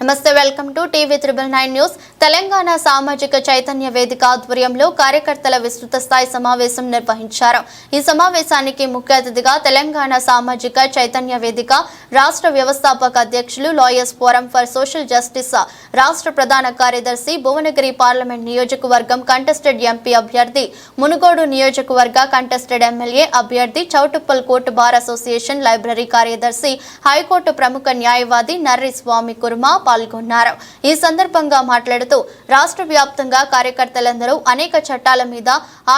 నమస్తే welcome to TV triple nine news. Telangana సామాజిక చైతన్య వేదిక ఆధ్వర్యంలో కార్యకర్తల విస్తృత స్థాయి సమావేశం నిర్వహించారు. ఈ సమావేశానికి ముఖ్య అతిథిగా తెలంగాణ సామాజిక చైతన్య వేదిక రాష్ట్ర వ్యవస్థాపక అధ్యక్షులు lawyers forum for social justice రాష్ట్ర ప్రధాన కార్యదర్శి భువనగిరి పార్లమెంట్ నియోజకవర్గం కంటెస్టెడ్ ఎంపీ అభ్యర్థి మునుగోడు నియోజకవర్గ కంటెస్టెడ్ ఎమ్మెల్యే అభ్యర్థి Choutuppal court bar association library కార్యదర్శి హైకోర్టు ప్రముఖ న్యాయవాది నర్రి స్వామి కుర్మా పాల్గొన్నారు. ఈ సందర్భంగా మాట్లాడుతూ రాష్ట్ర వ్యాప్తంగా కార్యకర్తలందరూ అనేక చట్టాల మీద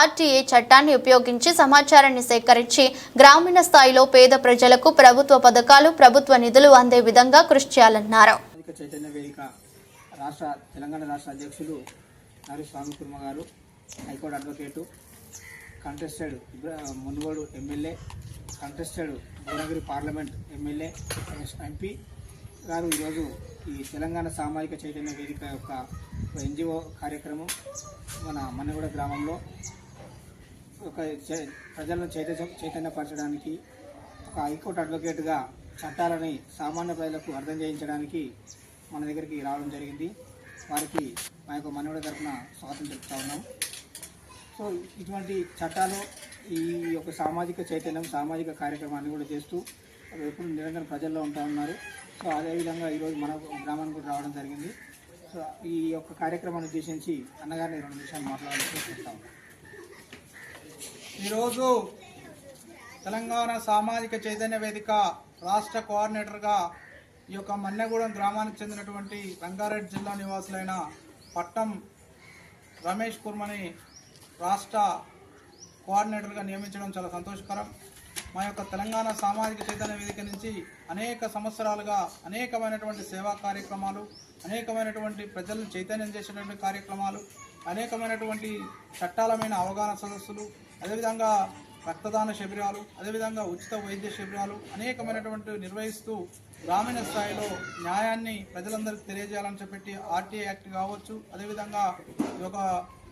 ఆర్టీఏ చట్టాన్ని ఉపయోగించి సమాచారాన్ని సేకరించి గ్రామీణ స్థాయిలో పేద ప్రజలకు ప్రభుత్వ పథకాలు ప్రభుత్వ నిధులు అందే విధంగా కృషి చేయాలన్నారు. సామాజిక రాష్ట్ర తెలంగాణ రాష్ట్ర అధ్యక్షులు నారి స్వామి కుర్మ గారు high court advocate contested Munugode MLA contested Bhuvanagiri parliament MLA MP గారు ఈరోజు ఈ తెలంగాణ సామాజిక చైతన్య వేదిక యొక్క ఎన్జిఓ కార్యక్రమం మన మన్నగూడ గ్రామంలో ఒక చై- ప్రజలను చైతన్య చైతన్యపరచడానికి ఒక హైకోర్టు అడ్వకేట్గా చట్టాలని సామాన్య ప్రజలకు అర్థం చేయించడానికి మన దగ్గరికి రావడం జరిగింది. వారికి మా యొక్క మనవడ తరఫున స్వాగతం చెప్తా ఉన్నాం. సో ఇటువంటి చట్టాలు ఈ యొక్క సామాజిక చైతన్యం సామాజిక కార్యక్రమాన్ని కూడా చేస్తూ ఎప్పుడు నిరంతరం ప్రజల్లో ఉంటా ఉన్నారు. సో అదేవిధంగా ఈరోజు మన గ్రామానికి కూడా రావడం జరిగింది. సో ఈ యొక్క కార్యక్రమాన్ని ఉద్దేశించి అన్నగారిని రెండు నిమిషాలు మాట్లాడాలని కోరుకుంటాం ఈరోజు తెలంగాణ సామాజిక చైతన్య వేదిక రాష్ట్ర కోఆర్డినేటర్గా ఈ యొక్క మన్నెగూడెం గ్రామానికి చెందినటువంటి రంగారెడ్డి జిల్లా నివాసులైన పట్టం రమేష్ కుర్మని రాష్ట్ర కోఆర్డినేటర్గా నియమించడం చాలా సంతోషకరం. మా యొక్క తెలంగాణ సామాజిక చైతన్య వేదిక నుంచి అనేక సంవత్సరాలుగా అనేకమైనటువంటి సేవా కార్యక్రమాలు అనేకమైనటువంటి ప్రజలను చైతన్యం చేసేటువంటి కార్యక్రమాలు అనేకమైనటువంటి చట్టాలమైన అవగాహన సదస్సులు అదేవిధంగా రక్తదాన శిబిరాలు అదేవిధంగా ఉచిత వైద్య శిబిరాలు అనేకమైనటువంటి నిర్వహిస్తూ గ్రామీణ స్థాయిలో న్యాయాన్ని ప్రజలందరికీ తెలియజేయాలని చెప్పి ఆర్టీఐ యాక్ట్ కావచ్చు. అదేవిధంగా ఈ యొక్క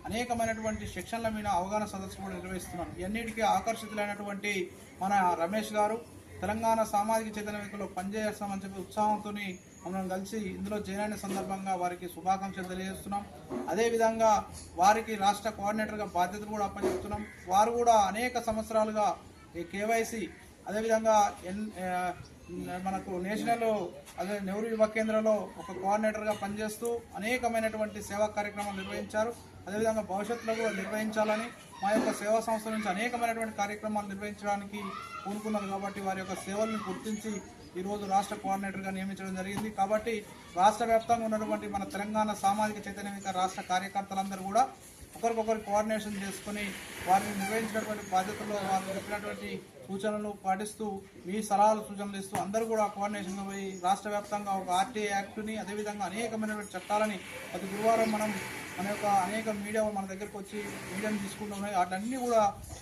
అనేకమైనటువంటి శిక్షణల మీద అవగాహన సదస్సు కూడా నిర్వహిస్తున్నాం. ఇవన్నిటికీ ఆకర్షితులైనటువంటి మన రమేష్ గారు తెలంగాణ సామాజిక చైతన్య వేదికలో పనిచేస్తామని చెప్పి ఉత్సాహంతో మనం కలిసి ఇందులో చేరిన సందర్భంగా వారికి శుభాకాంక్షలు తెలియజేస్తున్నాం. అదేవిధంగా వారికి రాష్ట్ర కోఆర్డినేటర్గా బాధ్యతలు కూడా అప్పచెప్తున్నాం. వారు కూడా అనేక సంవత్సరాలుగా ఈ కేవైసీ అదేవిధంగా ఎన్ మనకు నేషనల్ అదే నెహ్రూ యువ కేంద్రంలో ఒక కోఆర్డినేటర్గా పనిచేస్తూ అనేకమైనటువంటి సేవా కార్యక్రమాలు నిర్వహించారు. అదేవిధంగా భవిష్యత్తులో కూడా నిర్వహించాలని మా యొక్క సేవా సంస్థ నుంచి అనేకమైనటువంటి కార్యక్రమాలు నిర్వహించడానికి పూనుకున్నారు కాబట్టి వారి యొక్క సేవలను గుర్తించి ఈరోజు రాష్ట్ర కోఆర్డినేటర్గా నియమించడం జరిగింది. కాబట్టి రాష్ట్ర వ్యాప్తంగా ఉన్నటువంటి మన తెలంగాణ సామాజిక చైతన్య రాష్ట్ర కార్యకర్తలందరూ కూడా ఒకరికొకరు కోఆర్డినేషన్ చేసుకొని వారిని నిర్వహించినటువంటి బాధ్యతలో వారు చెప్పినటువంటి సూచనలు పాటిస్తూ మీ సలహాలు సూచనలు ఇస్తూ అందరూ కూడా కోఆర్డినేషన్గా పోయి రాష్ట్ర వ్యాప్తంగా ఒక ఆర్టీఐ యాక్ట్ని అదేవిధంగా అనేకమైనటువంటి చట్టాలని ప్రతి గురువారం మనం మన యొక్క అనేక మీడియా మన దగ్గరకు వచ్చి మీడియాని తీసుకుంటున్నాయి వాటన్నీ కూడా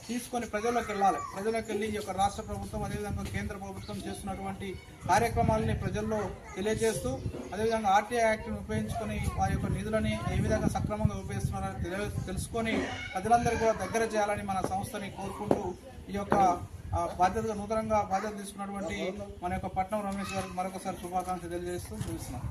తీసుకొని ప్రజల్లోకి వెళ్ళాలి. ప్రజల్లోకి వెళ్ళి ఈ యొక్క రాష్ట్ర ప్రభుత్వం అదేవిధంగా కేంద్ర ప్రభుత్వం చేస్తున్నటువంటి కార్యక్రమాలని ప్రజల్లో తెలియజేస్తూ అదేవిధంగా ఆర్టీఐ యాక్ట్ని ఉపయోగించుకొని వారి యొక్క నిధులని ఏ విధంగా సక్రమంగా ఉపయోగిస్తున్నారని తెలియ తెలుసుకొని ప్రజలందరూ కూడా దగ్గర చేయాలని మన సంస్థని కోరుకుంటూ ఈ యొక్క బాధ్యతగా నూతనంగా బాధ్యత తీసుకున్నటువంటి మన యొక్క పట్నం రమేష్ గారికి మరొకసారి శుభాకాంక్షలు తెలియజేస్తూ చూస్తున్నాం